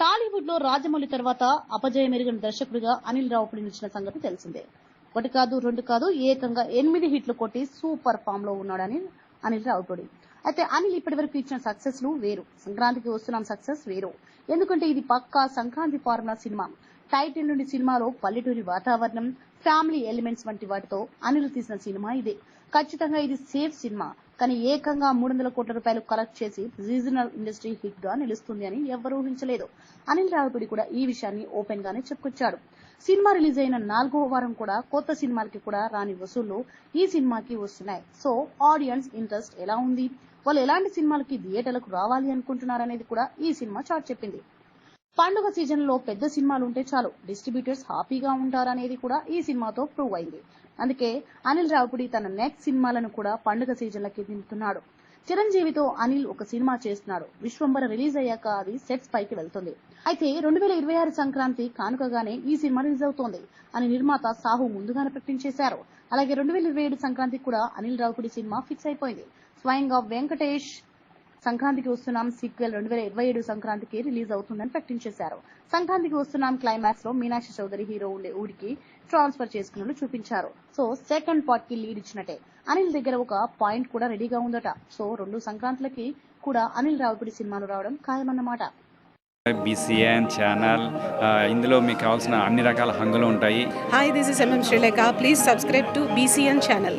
టాలీవుడ్లో రాజమౌళి తర్వాత అపజయం ఎరిగిన దర్శకుడిగా అనిల్ రావుపూడి నిలిచిన సంగతి తెలిసిందే. ఒకటి కాదు రెండు కాదు ఏకంగా ఎనిమిది హిట్లు కొట్టి సూపర్ ఫామ్లో ఉన్నాడని అనిల్ రావుపూడి అయితే అనిల్ ఇప్పటి వరకు ఇచ్చిన సక్సెస్లు వేరు. సంక్రాంతికి వస్తున్నాం సక్సెస్ వేరు. ఎందుకంటే ఇది పక్కా సంక్రాంతి ఫార్ములా సినిమా. టైటిల్ నుండి సినిమాలో పల్లెటూరి వాతావరణం ఫ్యామిలీ ఎలిమెంట్స్ వంటి వాటితో అనిల్ తీసిన సినిమా ఇదే. ఖచ్చితంగా ఇది సేఫ్ సినిమా. కానీ ఏకంగా మూడు వందల కోట్ల రూపాయలు కలెక్ట్ చేసి రీజనల్ ఇండస్ట్రీ హిట్గా నిలుస్తుంది అని ఎవ్వరూ ఊహించలేదు. అనిల్ రావిపూడి కూడా ఈ విషయాన్ని ఓపెన్ గానే చెప్పుకొచ్చాడు. సినిమా రిలీజ్ అయిన నాలుగో వారం కూడా కొత్త సినిమాలకి కూడా రాని వసూళ్ళు ఈ సినిమాకి వస్తున్నాయి. సో ఆడియన్స్ ఇంట్రెస్ట్ ఎలా ఉంది? వాళ్ళు ఎలాంటి సినిమాలకి థియేటర్లకు రావాలి అనుకుంటున్నారనేది కూడా ఈ సినిమా చాట్ చెప్పింది. పండుగ సీజన్లో పెద్ద సినిమాలు ఉంటే చాలు. డిస్ట్రిబ్యూటర్స్ హ్యాపీగా ఉంటారనేది కూడా ఈ సినిమాతో ప్రూవ్ అయింది. అందుకే అనిల్ రావుపుడి తన నెక్స్ట్ సినిమాలను కూడా పండుగ సీజన్లకి దింపుతున్నాడు. చిరంజీవితో అనిల్ ఒక సినిమా చేస్తున్నాడు. విశ్వంబర రిలీజ్ అయ్యాక అది సెట్స్ పైకి వెళ్తుంది. అయితే రెండు వేల ఇరవై ఆరు సంక్రాంతి కానుకగానే ఈ సినిమా రిలీజ్ అవుతోంది అని నిర్మాత సాహు ముందుగానే ప్రకటించేశారు. అలాగే రెండు వేల ఇరవై ఏడు సంక్రాంతికి కూడా అనిల్ రావుపుడి సినిమా ఫిక్స్ అయిపోయింది. స్వయంగా వెంకటేష్ సంక్రాంతికి వస్తున్నాం సీక్వెల్ రెండు వేల ఇరవై ఏడు సంక్రాంతికి రిలీజ్ అవుతుందని ప్రకటించేశారు. సంక్రాంతికి వస్తున్నాం క్లైమాక్స్లో మీనాక్షి చౌదరి హీరో ఉండే ఊరికి ట్రాన్స్ఫర్ చేసుకున్నట్లు చూపించారు. సో సెకండ్ పార్ట్కి లీడ్ ఇచ్చినట్టే. అనిల్ దగ్గర ఒక పాయింట్ కూడా రెడీగా ఉందట. సో రెండు సంక్రాంతులకి కూడా అనిల్ రావుపూడి సినిమాలు రావడం ఖాయమన్నమాట. బీసీఎన్ ఛానల్ ఇందులో మీకు కావాల్సిన అన్ని రకాల హంగులు ఉంటాయి. Hi, this is MM Sri Lanka. Please subscribe to BCN channel.